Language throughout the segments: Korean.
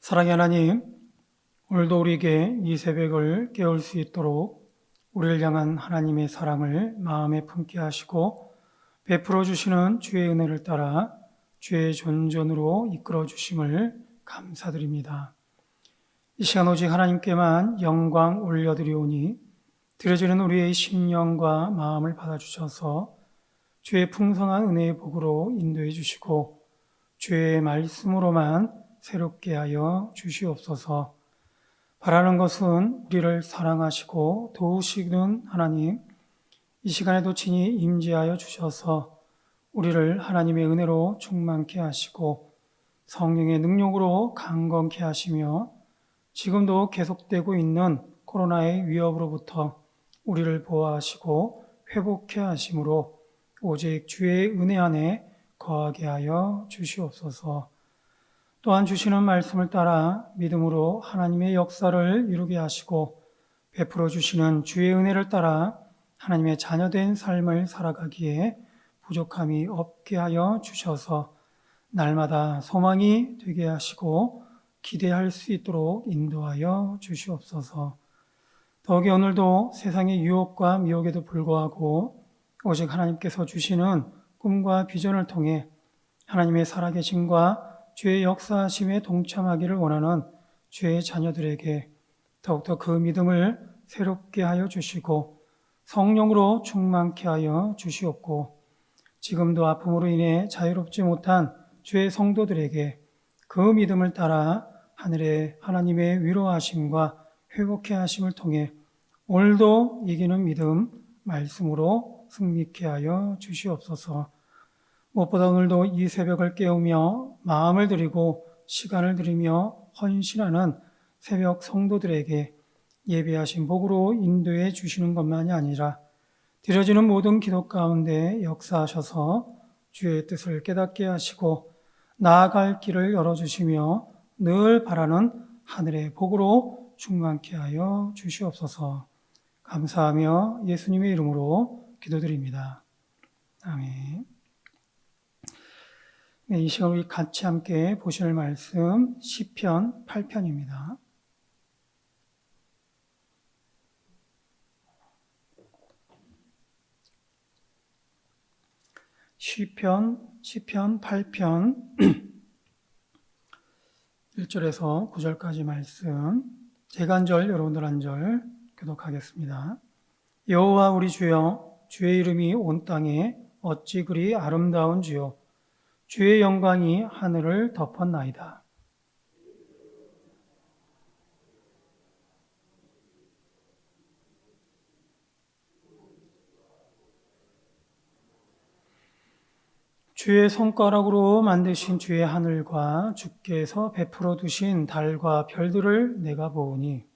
사랑의 하나님, 오늘도 우리에게 이 새벽을 깨울 수 있도록 우리를 향한 하나님의 사랑을 마음에 품게 하시고 베풀어 주시는 주의 은혜를 따라 주의 존전으로 이끌어 주심을 감사드립니다. 이 시간 오직 하나님께만 영광 올려드리오니 드려지는 우리의 심령과 마음을 받아주셔서 주의 풍성한 은혜의 복으로 인도해 주시고 주의 말씀으로만 새롭게 하여 주시옵소서. 바라는 것은 우리를 사랑하시고 도우시는 하나님, 이 시간에도 친히 임재하여 주셔서 우리를 하나님의 은혜로 충만케 하시고 성령의 능력으로 강건케 하시며 지금도 계속되고 있는 코로나의 위협으로부터 우리를 보호하시고 회복케 하심으로 오직 주의 은혜 안에 거하게 하여 주시옵소서. 또한 주시는 말씀을 따라 믿음으로 하나님의 역사를 이루게 하시고 베풀어 주시는 주의 은혜를 따라 하나님의 자녀된 삶을 살아가기에 부족함이 없게 하여 주셔서 날마다 소망이 되게 하시고 기대할 수 있도록 인도하여 주시옵소서. 더욱이 오늘도 세상의 유혹과 미혹에도 불구하고 오직 하나님께서 주시는 꿈과 비전을 통해 하나님의 살아계심과 주의 역사하심에 동참하기를 원하는 주의 자녀들에게 더욱더 그 믿음을 새롭게 하여 주시고 성령으로 충만케 하여 주시옵고 지금도 아픔으로 인해 자유롭지 못한 주의 성도들에게 그 믿음을 따라 하늘의 하나님의 위로하심과 회복케 하심을 통해 오늘도 이기는 믿음 말씀으로 승리케 하여 주시옵소서. 무엇보다 오늘도 이 새벽을 깨우며 마음을 드리고 시간을 드리며 헌신하는 새벽 성도들에게 예배하신 복으로 인도해 주시는 것만이 아니라 드려지는 모든 기도 가운데 역사하셔서 주의 뜻을 깨닫게 하시고 나아갈 길을 열어주시며 늘 바라는 하늘의 복으로 충만케 하여 주시옵소서 감사하며 예수님의 이름으로 기도드립니다. 아멘. 네, 이 시간 우리 같이 함께 보실 말씀 시편 8편입니다. 시편 시편 8편 1절에서 9절까지 말씀 제가 한절 여러분들 한 절 교독하겠습니다. 여호와 우리 주여 주의 이름이 온 땅에 어찌 그리 아름다운 주요 주의 영광이 하늘을 덮었나이다. 주의 손가락으로 만드신 주의 하늘과 주께서 베풀어 두신 달과 별들을 내가 보오니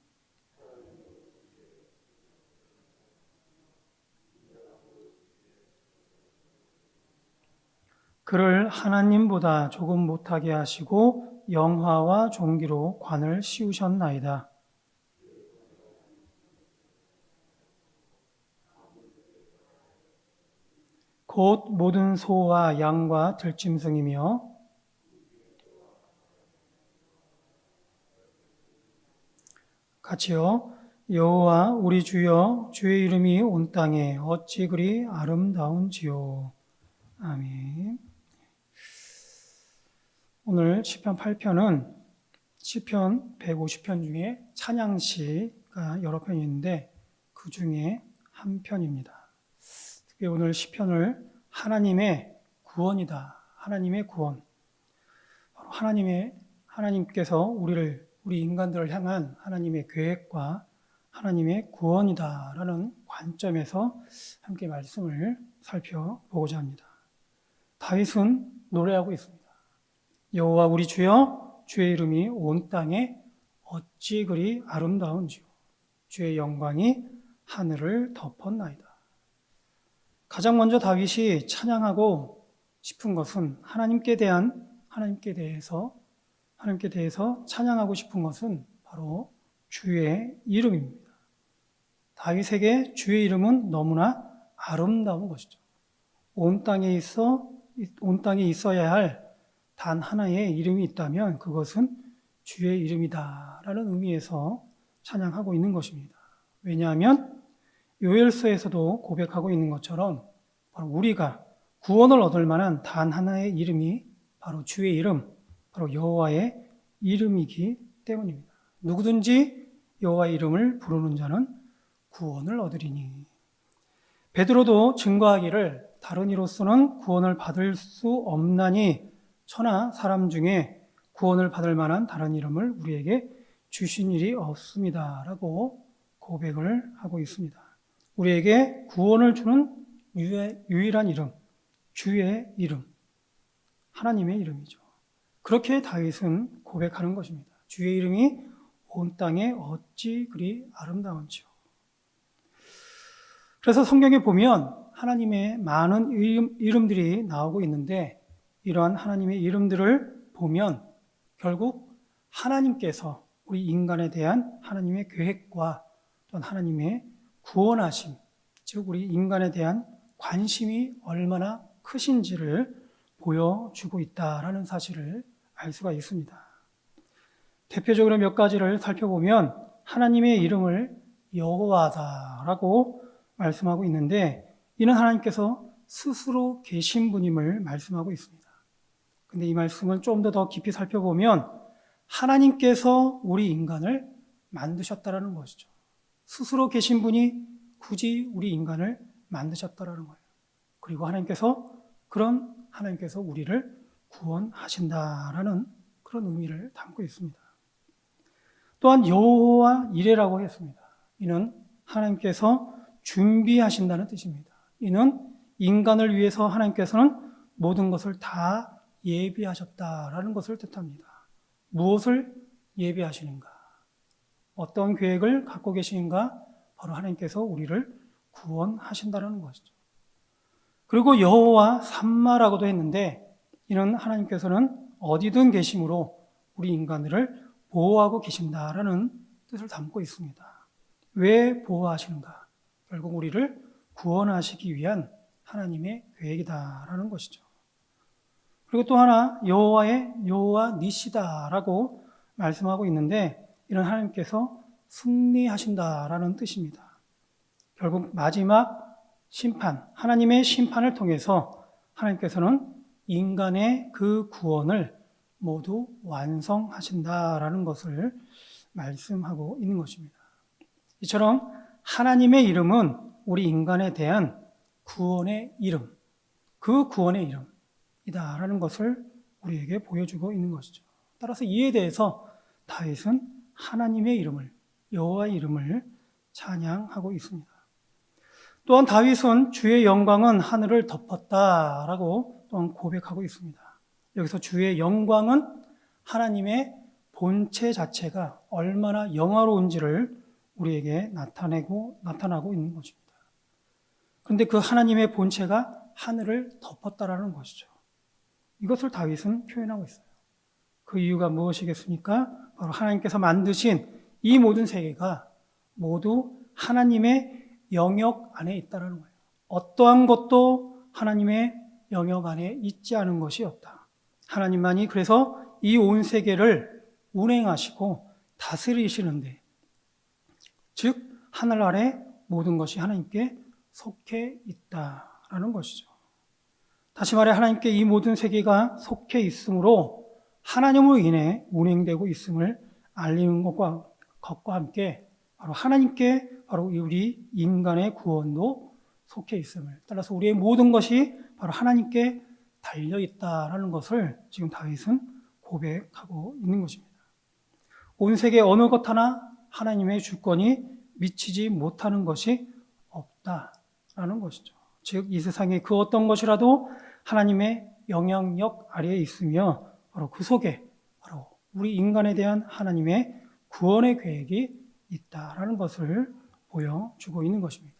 그를 하나님보다 조금 못하게 하시고 영화와 종기로 관을 씌우셨나이다. 곧 모든 소와 양과 들짐승이며 같이요. 여호와 우리 주여 주의 이름이 온 땅에 어찌 그리 아름다운지요. 아멘. 오늘 시편 8편은 시편 150편 중에 찬양시가 여러 편이 있는데 그 중에 한 편입니다. 특히 오늘 시편을 하나님의 구원이다. 하나님의 구원. 바로 하나님의 하나님께서 우리를 우리 인간들을 향한 하나님의 계획과 하나님의 구원이다라는 관점에서 함께 말씀을 살펴보고자 합니다. 다윗은 노래하고 있습니다. 여호와 우리 주여 주의 이름이 온 땅에 어찌 그리 아름다운지요 주의 영광이 하늘을 덮었나이다. 가장 먼저 다윗이 찬양하고 싶은 것은 하나님께 대한 하나님께 대해서 하나님께 대해서 찬양하고 싶은 것은 바로 주의 이름입니다. 다윗에게 주의 이름은 너무나 아름다운 것이죠. 온 땅에 있어 온 땅에 있어야 할 단 하나의 이름이 있다면 그것은 주의 이름이다 라는 의미에서 찬양하고 있는 것입니다. 왜냐하면 요엘서에서도 고백하고 있는 것처럼 바로 우리가 구원을 얻을 만한 단 하나의 이름이 바로 주의 이름, 바로 여호와의 이름이기 때문입니다. 누구든지 여호와의 이름을 부르는 자는 구원을 얻으리니. 베드로도 증거하기를 다른 이로서는 구원을 받을 수 없나니 천하 사람 중에 구원을 받을 만한 다른 이름을 우리에게 주신 일이 없습니다 라고 고백을 하고 있습니다. 우리에게 구원을 주는 유일한 이름, 주의 이름, 하나님의 이름이죠. 그렇게 다윗은 고백하는 것입니다. 주의 이름이 온 땅에 어찌 그리 아름다운지요. 그래서 성경에 보면 하나님의 많은 이름, 이름들이 나오고 있는데 이러한 하나님의 이름들을 보면 결국 하나님께서 우리 인간에 대한 하나님의 계획과 또한 하나님의 구원하심, 즉 우리 인간에 대한 관심이 얼마나 크신지를 보여주고 있다라는 사실을 알 수가 있습니다. 대표적으로 몇 가지를 살펴보면 하나님의 이름을 여호와다라고 말씀하고 있는데 이는 하나님께서 스스로 계신 분임을 말씀하고 있습니다. 근데 이 말씀을 좀 더 더 깊이 살펴보면 하나님께서 우리 인간을 만드셨다라는 것이죠. 스스로 계신 분이 굳이 우리 인간을 만드셨다라는 거예요. 그리고 하나님께서 그런 하나님께서 우리를 구원하신다라는 그런 의미를 담고 있습니다. 또한 여호와 이레라고 했습니다. 이는 하나님께서 준비하신다는 뜻입니다. 이는 인간을 위해서 하나님께서는 모든 것을 다 예비하셨다라는 것을 뜻합니다. 무엇을 예비하시는가? 어떤 계획을 갖고 계시는가? 바로 하나님께서 우리를 구원하신다는 것이죠. 그리고 여호와 삼마라고도 했는데 이는 하나님께서는 어디든 계심으로 우리 인간들을 보호하고 계신다라는 뜻을 담고 있습니다. 왜 보호하시는가? 결국 우리를 구원하시기 위한 하나님의 계획이다라는 것이죠. 그리고 또 하나 여호와의 여호와 니시다라고 말씀하고 있는데 이런 하나님께서 승리하신다라는 뜻입니다. 결국 마지막 심판, 하나님의 심판을 통해서 하나님께서는 인간의 그 구원을 모두 완성하신다라는 것을 말씀하고 있는 것입니다. 이처럼 하나님의 이름은 우리 인간에 대한 구원의 이름, 그 구원의 이름 이다라는 것을 우리에게 보여주고 있는 것이죠. 따라서 이에 대해서 다윗은 하나님의 이름을 여호와의 이름을 찬양하고 있습니다. 또한 다윗은 주의 영광은 하늘을 덮었다라고 또한 고백하고 있습니다. 여기서 주의 영광은 하나님의 본체 자체가 얼마나 영화로운지를 우리에게 나타내고 나타나고 있는 것입니다. 그런데 그 하나님의 본체가 하늘을 덮었다라는 것이죠. 이것을 다윗은 표현하고 있어요. 그 이유가 무엇이겠습니까? 바로 하나님께서 만드신 이 모든 세계가 모두 하나님의 영역 안에 있다는 거예요. 어떠한 것도 하나님의 영역 안에 있지 않은 것이 없다. 하나님만이 그래서 이 온 세계를 운행하시고 다스리시는데, 즉, 하늘 아래 모든 것이 하나님께 속해 있다라는 것이죠. 다시 말해, 하나님께 이 모든 세계가 속해 있으므로 하나님으로 인해 운행되고 있음을 알리는 것과, 것과 함께 바로 하나님께 바로 우리 인간의 구원도 속해 있음을 따라서 우리의 모든 것이 바로 하나님께 달려 있다라는 것을 지금 다윗은 고백하고 있는 것입니다. 온 세계 어느 것 하나 하나님의 주권이 미치지 못하는 것이 없다라는 것이죠. 즉 이 세상의 그 어떤 것이라도 하나님의 영향력 아래에 있으며 바로 그 속에 바로 우리 인간에 대한 하나님의 구원의 계획이 있다라는 것을 보여주고 있는 것입니다.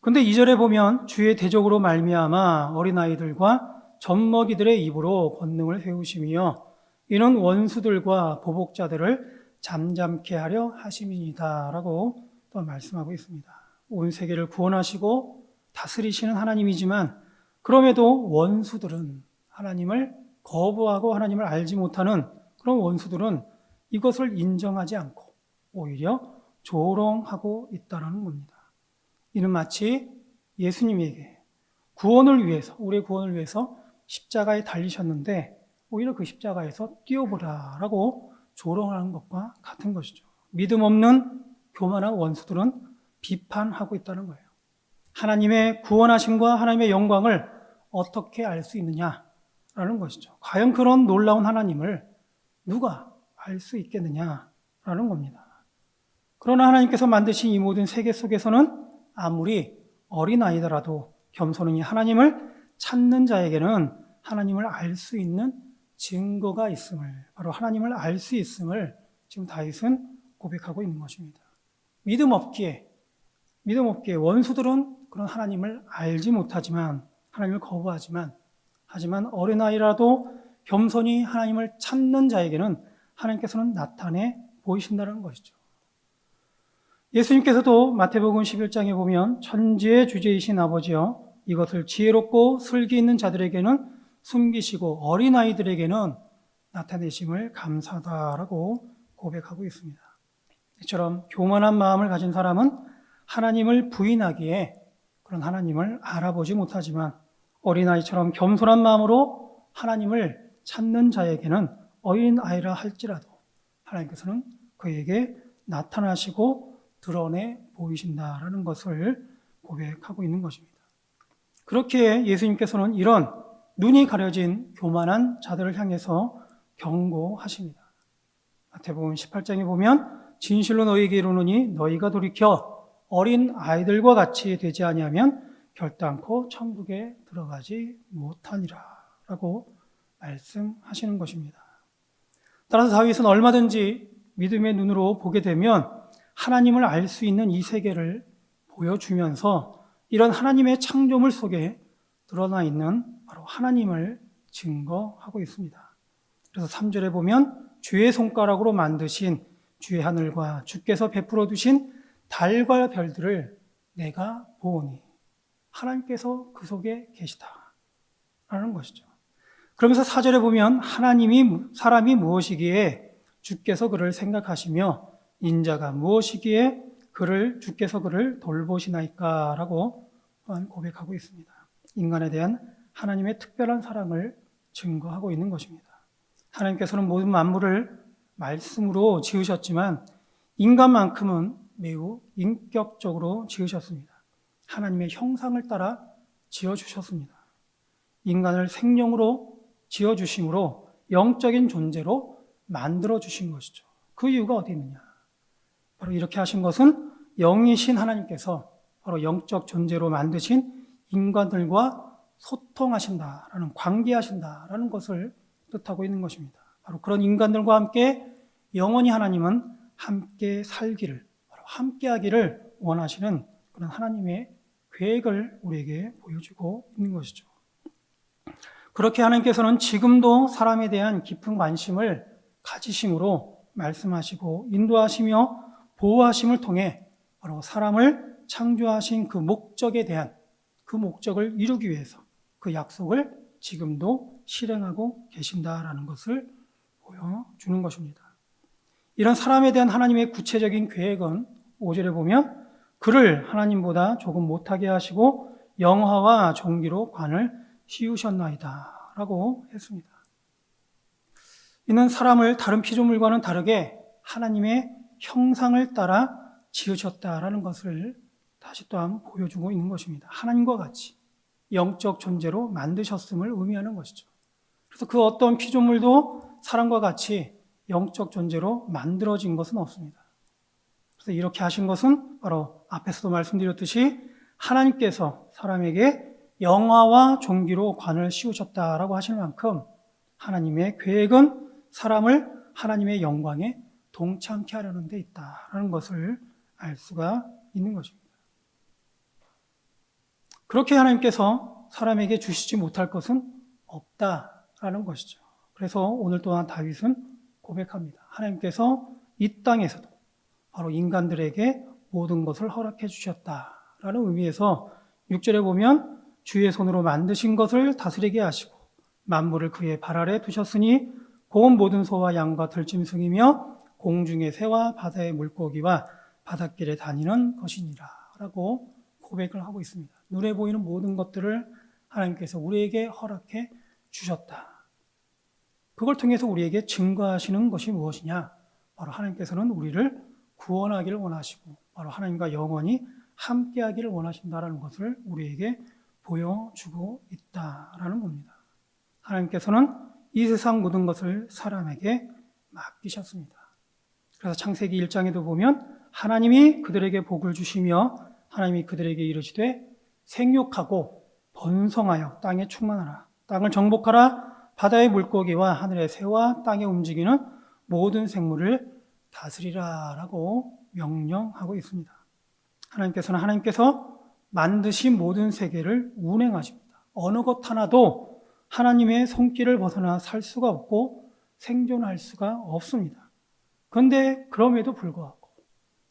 근데 2절에 보면 주의 대적으로 말미암아 어린아이들과 젖먹이들의 입으로 권능을 세우시며 이는 원수들과 보복자들을 잠잠케 하려 하심이니다라고 또 말씀하고 있습니다. 온 세계를 구원하시고 다스리시는 하나님이지만 그럼에도 원수들은 하나님을 거부하고 하나님을 알지 못하는 그런 원수들은 이것을 인정하지 않고 오히려 조롱하고 있다는 겁니다. 이는 마치 예수님에게 구원을 위해서, 우리의 구원을 위해서 십자가에 달리셨는데 오히려 그 십자가에서 뛰어보라라고 조롱하는 것과 같은 것이죠. 믿음 없는 교만한 원수들은 비판하고 있다는 거예요. 하나님의 구원하심과 하나님의 영광을 어떻게 알 수 있느냐라는 것이죠. 과연 그런 놀라운 하나님을 누가 알 수 있겠느냐라는 겁니다. 그러나 하나님께서 만드신 이 모든 세계 속에서는 아무리 어린아이더라도 겸손히 하나님을 찾는 자에게는 하나님을 알 수 있는 증거가 있음을, 바로 하나님을 알 수 있음을 지금 다윗은 고백하고 있는 것입니다. 믿음 없기에, 믿음 없기에 원수들은 그런 하나님을 알지 못하지만, 하나님을 거부하지만, 하지만 어린아이라도 겸손히 하나님을 찾는 자에게는 하나님께서는 나타내 보이신다는 것이죠. 예수님께서도 마태복음 11장에 보면 천지의 주제이신 아버지여 이것을 지혜롭고 슬기 있는 자들에게는 숨기시고 어린아이들에게는 나타내심을 감사하다라고 고백하고 있습니다. 이처럼 교만한 마음을 가진 사람은 하나님을 부인하기에 그런 하나님을 알아보지 못하지만 어린아이처럼 겸손한 마음으로 하나님을 찾는 자에게는 어린아이라 할지라도 하나님께서는 그에게 나타나시고 드러내 보이신다라는 것을 고백하고 있는 것입니다. 그렇게 예수님께서는 이런 눈이 가려진 교만한 자들을 향해서 경고하십니다. 마태복음 18장에 보면 진실로 너희에게 이르노니 너희가 돌이켜 어린 아이들과 같이 되지 아니하면 결단코 천국에 들어가지 못하니라라고 말씀하시는 것입니다. 따라서 다윗은 얼마든지 믿음의 눈으로 보게 되면 하나님을 알 수 있는 이 세계를 보여주면서 이런 하나님의 창조물 속에 드러나 있는 바로 하나님을 증거하고 있습니다. 그래서 3절에 보면 주의 손가락으로 만드신 주의 하늘과 주께서 베풀어 두신 달과 별들을 내가 보오니 하나님께서 그 속에 계시다. 라는 것이죠. 그러면서 4절에 보면 하나님이 사람이 무엇이기에 주께서 그를 생각하시며 인자가 무엇이기에 그를 주께서 그를 돌보시나이까라고 고백하고 있습니다. 인간에 대한 하나님의 특별한 사랑을 증거하고 있는 것입니다. 하나님께서는 모든 만물을 말씀으로 지으셨지만 인간만큼은 매우 인격적으로 지으셨습니다. 하나님의 형상을 따라 지어 주셨습니다. 인간을 생명으로 지어 주심으로 영적인 존재로 만들어 주신 것이죠. 그 이유가 어디 있느냐? 바로 이렇게 하신 것은 영이신 하나님께서 바로 영적 존재로 만드신 인간들과 소통하신다라는 관계하신다라는 것을 뜻하고 있는 것입니다. 바로 그런 인간들과 함께 영원히 하나님은 함께 살기를 함께하기를 원하시는 그런 하나님의 계획을 우리에게 보여주고 있는 것이죠. 그렇게 하나님께서는 지금도 사람에 대한 깊은 관심을 가지심으로 말씀하시고 인도하시며 보호하심을 통해 바로 사람을 창조하신 그 목적에 대한 그 목적을 이루기 위해서 그 약속을 지금도 실행하고 계신다라는 것을 보여주는 것입니다. 이런 사람에 대한 하나님의 구체적인 계획은 5절에 보면 그를 하나님보다 조금 못하게 하시고 영화와 종기로 관을 씌우셨나이다 라고 했습니다. 이는 사람을 다른 피조물과는 다르게 하나님의 형상을 따라 지으셨다라는 것을 다시 또한 보여주고 있는 것입니다. 하나님과 같이 영적 존재로 만드셨음을 의미하는 것이죠. 그래서 그 어떤 피조물도 사람과 같이 영적 존재로 만들어진 것은 없습니다. 그래서 이렇게 하신 것은 바로 앞에서도 말씀드렸듯이 하나님께서 사람에게 영화와 종기로 관을 씌우셨다라고 하실 만큼 하나님의 계획은 사람을 하나님의 영광에 동참케 하려는 데 있다라는 것을 알 수가 있는 것입니다. 그렇게 하나님께서 사람에게 주시지 못할 것은 없다라는 것이죠. 그래서 오늘 또한 다윗은 고백합니다. 하나님께서 이 땅에서도 바로 인간들에게 모든 것을 허락해 주셨다라는 의미에서 6절에 보면 주의 손으로 만드신 것을 다스리게 하시고 만물을 그의 발 아래 두셨으니 고온 모든 소와 양과 들짐승이며 공중의 새와 바다의 물고기와 바닷길에 다니는 것이니라 라고 고백을 하고 있습니다. 눈에 보이는 모든 것들을 하나님께서 우리에게 허락해 주셨다. 그걸 통해서 우리에게 증거하시는 것이 무엇이냐? 바로 하나님께서는 우리를 구원하기를 원하시고 바로 하나님과 영원히 함께하기를 원하신다라는 것을 우리에게 보여주고 있다라는 겁니다. 하나님께서는 이 세상 모든 것을 사람에게 맡기셨습니다. 그래서 창세기 1장에도 보면 하나님이 그들에게 복을 주시며 하나님이 그들에게 이르시되 생육하고 번성하여 땅에 충만하라. 땅을 정복하라. 바다의 물고기와 하늘의 새와 땅에 움직이는 모든 생물을 다스리라라고 명령하고 있습니다. 하나님께서는 하나님께서 만드신 모든 세계를 운행하십니다. 어느 것 하나도 하나님의 손길을 벗어나 살 수가 없고 생존할 수가 없습니다. 그런데 그럼에도 불구하고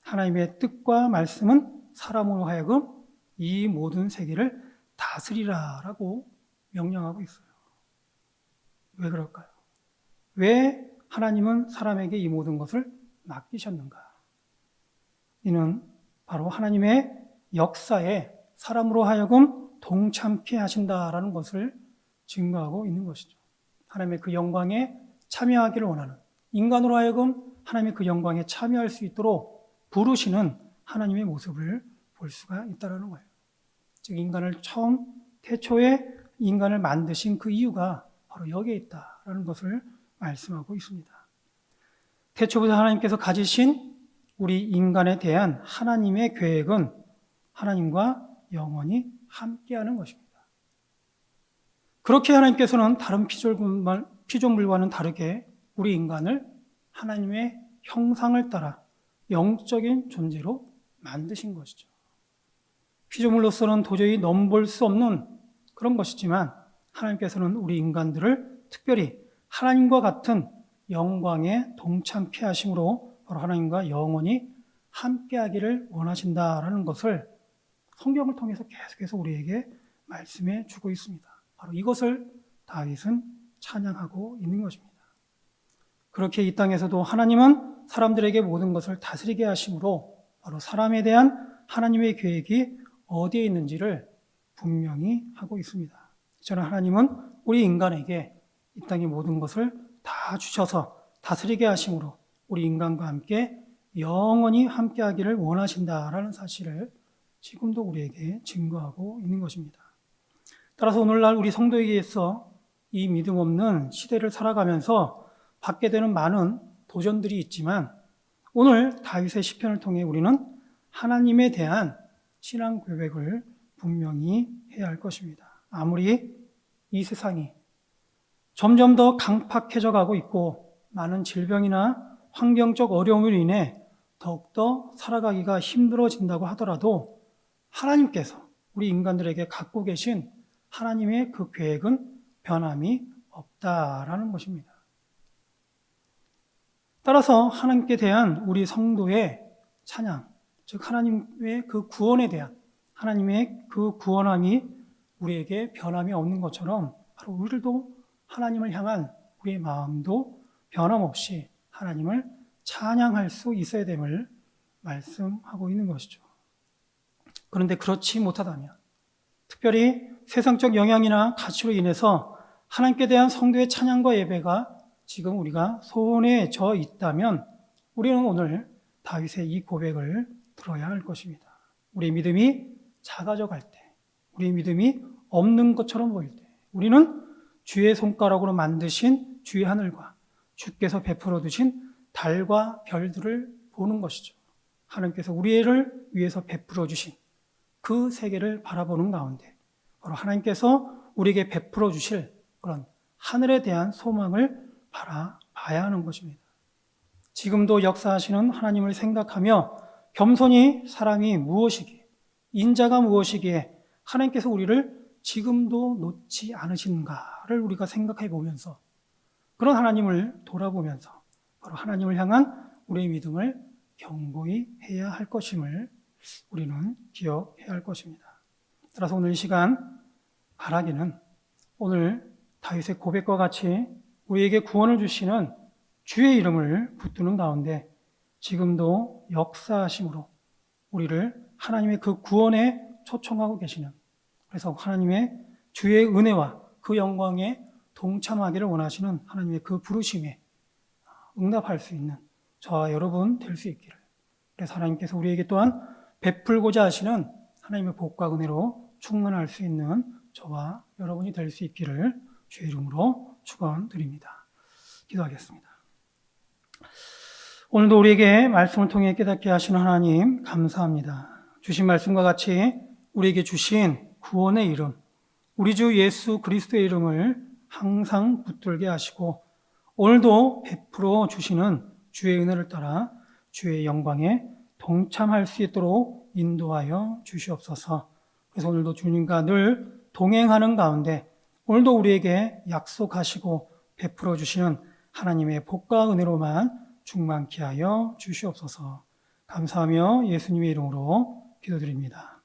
하나님의 뜻과 말씀은 사람으로 하여금 이 모든 세계를 다스리라라고 명령하고 있어요. 왜 그럴까요? 왜 하나님은 사람에게 이 모든 것을 맡기셨는가? 이는 바로 하나님의 역사에 사람으로 하여금 동참케 하신다라는 것을 증거하고 있는 것이죠. 하나님의 그 영광에 참여하기를 원하는 인간으로 하여금 하나님의 그 영광에 참여할 수 있도록 부르시는 하나님의 모습을 볼 수가 있다라는 거예요. 즉 인간을 처음 태초에 인간을 만드신 그 이유가 바로 여기에 있다라는 것을 말씀하고 있습니다. 태초부터 하나님께서 가지신 우리 인간에 대한 하나님의 계획은 하나님과 영원히 함께하는 것입니다. 그렇게 하나님께서는 다른 피조물과는 다르게 우리 인간을 하나님의 형상을 따라 영적인 존재로 만드신 것이죠. 피조물로서는 도저히 넘볼 수 없는 그런 것이지만 하나님께서는 우리 인간들을 특별히 하나님과 같은 영광에 동참케 하심으로 바로 하나님과 영원히 함께하기를 원하신다라는 것을 성경을 통해서 계속해서 우리에게 말씀해 주고 있습니다. 바로 이것을 다윗은 찬양하고 있는 것입니다. 그렇게 이 땅에서도 하나님은 사람들에게 모든 것을 다스리게 하심으로 바로 사람에 대한 하나님의 계획이 어디에 있는지를 분명히 하고 있습니다. 저는 하나님은 우리 인간에게 이 땅의 모든 것을 다 주셔서 다스리게 하심으로 우리 인간과 함께 영원히 함께 하기를 원하신다라는 사실을 지금도 우리에게 증거하고 있는 것입니다. 따라서 오늘날 우리 성도에게서 이 믿음 없는 시대를 살아가면서 받게 되는 많은 도전들이 있지만 오늘 다윗의 시편을 통해 우리는 하나님에 대한 신앙 고백을 분명히 해야 할 것입니다. 아무리 이 세상이 점점 더 강팍해져 가고 있고 많은 질병이나 환경적 어려움으로 인해 더욱더 살아가기가 힘들어진다고 하더라도 하나님께서 우리 인간들에게 갖고 계신 하나님의 그 계획은 변함이 없다라는 것입니다. 따라서 하나님께 대한 우리 성도의 찬양, 즉 하나님의 그 구원에 대한 하나님의 그 구원함이 우리에게 변함이 없는 것처럼 바로 우리들도 하나님을 향한 우리의 마음도 변함없이 하나님을 찬양할 수 있어야 됨을 말씀하고 있는 것이죠. 그런데 그렇지 못하다면 특별히 세상적 영향이나 가치로 인해서 하나님께 대한 성도의 찬양과 예배가 지금 우리가 손에 져 있다면 우리는 오늘 다윗의 이 고백을 들어야 할 것입니다. 우리 믿음이 작아져 갈 때, 우리 믿음이 없는 것처럼 보일 때, 우리는 주의 손가락으로 만드신 주의 하늘과 주께서 베풀어 두신 달과 별들을 보는 것이죠. 하나님께서 우리를 위해서 베풀어 주신 그 세계를 바라보는 가운데 바로 하나님께서 우리에게 베풀어 주실 그런 하늘에 대한 소망을 바라봐야 하는 것입니다. 지금도 역사하시는 하나님을 생각하며 겸손히 사람이 무엇이기에, 인자가 무엇이기에 하나님께서 우리를 지금도 놓지 않으신가를 우리가 생각해 보면서 그런 하나님을 돌아보면서 바로 하나님을 향한 우리의 믿음을 경고히 해야 할 것임을 우리는 기억해야 할 것입니다. 따라서 오늘 이 시간 바라기는 오늘 다윗의 고백과 같이 우리에게 구원을 주시는 주의 이름을 붙드는 가운데 지금도 역사하심으로 우리를 하나님의 그 구원에 초청하고 계시는 그래서 하나님의 주의 은혜와 그 영광에 동참하기를 원하시는 하나님의 그 부르심에 응답할 수 있는 저와 여러분 될 수 있기를. 그래서 하나님께서 우리에게 또한 베풀고자 하시는 하나님의 복과 은혜로 충만할 수 있는 저와 여러분이 될 수 있기를 주의 이름으로 축원드립니다. 기도하겠습니다. 오늘도 우리에게 말씀을 통해 깨닫게 하시는 하나님 감사합니다. 주신 말씀과 같이 우리에게 주신 구원의 이름, 우리 주 예수 그리스도의 이름을 항상 붙들게 하시고 오늘도 베풀어 주시는 주의 은혜를 따라 주의 영광에 동참할 수 있도록 인도하여 주시옵소서. 그래서 오늘도 주님과 늘 동행하는 가운데 오늘도 우리에게 약속하시고 베풀어 주시는 하나님의 복과 은혜로만 충만케 하여 주시옵소서. 감사하며 예수님의 이름으로 기도드립니다.